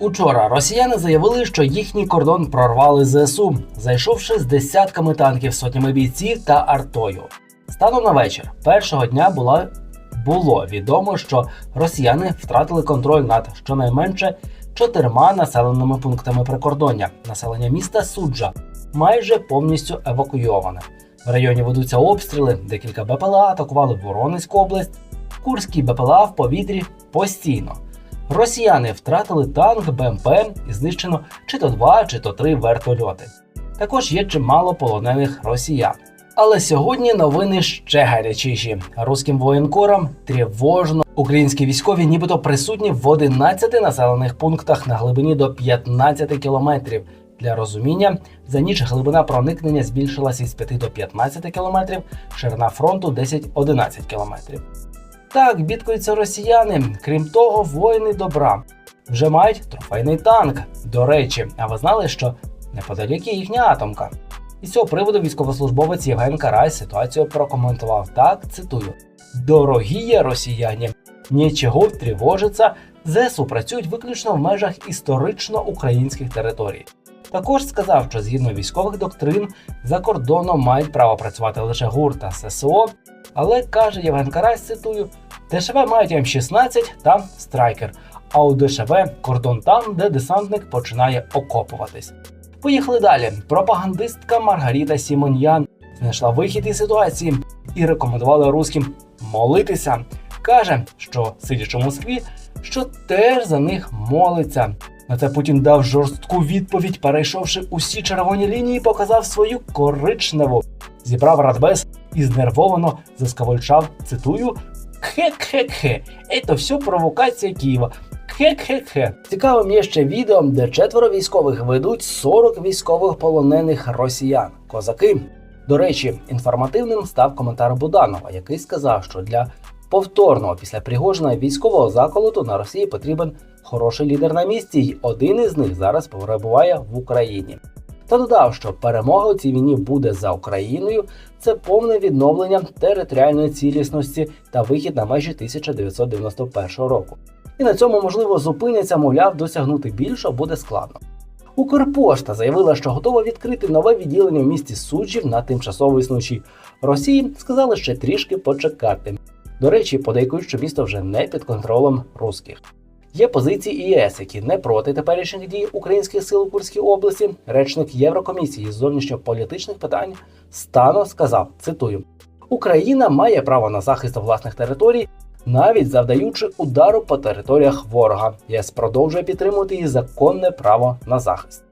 Учора росіяни заявили, що їхній кордон прорвали ЗСУ, зайшовши з десятками танків, сотнями бійців та артою. Станом на вечір першого дня була було відомо, що росіяни втратили контроль над щонайменше чотирма населеними пунктами прикордоння. Населення міста Суджа майже повністю евакуйоване. В районі ведуться обстріли, декілька БПЛА атакували Воронезьку область, Курські БПЛА в повітрі постійно. Росіяни втратили танк БМП і знищено чи то два, чи то три вертольоти. Також є чимало полонених росіян. Але сьогодні новини ще гарячіші. Руським воєнкорам тривожно. Українські військові нібито присутні в 11 населених пунктах на глибині до 15 кілометрів. Для розуміння, за ніч глибина проникнення збільшилася із 5 до 15 кілометрів, ширина фронту 10-11 кілометрів. Так, бідкаються росіяни. Крім того, воїни добра вже мають трофейний танк. До речі, а ви знали, що неподалік є їхня атомка? І з цього приводу військовослужбовець Євген Карась ситуацію прокоментував так: цитую: Дорогі росіяни, нічого тривожиться, ЗСУ працюють виключно в межах історично українських територій. Також сказав, що згідно військових доктрин за кордоном мають право працювати лише ГУР та ССО, але каже Євген Карась, цитую: ДШВ мають М16 та страйкер. А у ДШВ кордон там, де десантник починає окопуватись. Поїхали далі. Пропагандистка Маргаріта Сімоньян знайшла вихід із ситуації і рекомендувала руським молитися. Каже, що сидячи в Москві, що теж за них молиться. На це Путін дав жорстку відповідь, перейшовши усі червоні лінії, показав свою коричневу. Зібрав радбез і знервовано заскавольчав, цитую, «Кхе-кхе-кхе, це все провокація Києва. Кхе-кхе-кхе. Цікаво мені ще відео, де четверо військових ведуть 40 військових полонених росіян, козаки. До речі, інформативним став коментар Буданова, який сказав, що для повторного після Пригожина військового заколоту на Росії потрібен хороший лідер на місці, і один із них зараз перебуває в Україні. Та додав, що перемога у цій війні буде за Україною. Це повне відновлення територіальної цілісності та вихід на межі 1991 року. І на цьому можливо зупиняться, мовляв, досягнути більшого буде складно. Укрпошта заявила, що готова відкрити нове відділення в місті Суджів на тимчасово існуючій Росії. Сказали ще трішки почекати. До речі, подейкують, що місто вже не під контролем русських. Є позиції ЄС, які не проти теперішніх дій українських сил у Курській області. Речник Єврокомісії з зовнішньополітичних питань Стано сказав: цитую: Україна має право на захист власних територій, навіть завдаючи удару по територіях ворога. ЄС продовжує підтримувати її законне право на захист.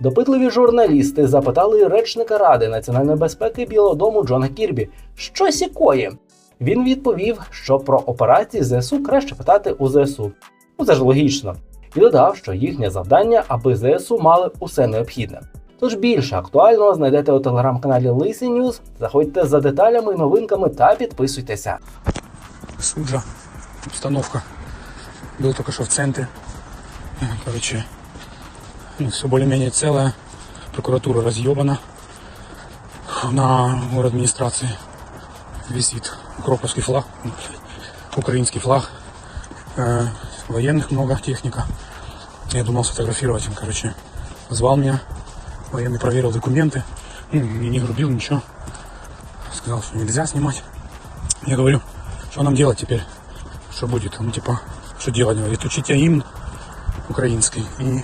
Допитливі журналісти запитали речника Ради національної безпеки Білого Дому Джона Кірбі, що сікоє. Він відповів, що про операції ЗСУ краще питати у ЗСУ. Ну це ж логічно. І додав, що їхнє завдання, аби ЗСУ мали усе необхідне. Тож більше актуального знайдете у телеграм-каналі Лисий News. Заходьте за деталями, новинками та підписуйтеся. Суджа, обстановка. Был только что в центре. Э, Короче, ну, все более-менее целое. Прокуратура разъебана. На город администрации висит укроповский флаг, ну, блядь, украинский флаг. Военных много, техника. Я думал сфотографировать им, короче. Звал меня, военный проверил документы. Ну, мне не грубил, ничего. Сказал, что нельзя снимать. Я говорю, что нам делать теперь? Что будет? Ну, типа, что делать? Говорит, учите гимн украинский и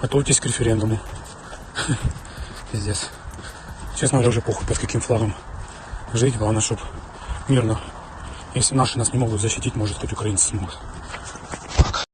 готовьтесь к референдуму. Пиздец. Честно говоря, уже похуй, под каким флагом жить. Главное, чтобы мирно. Если наши нас не могут защитить, может, хоть украинцы смогут.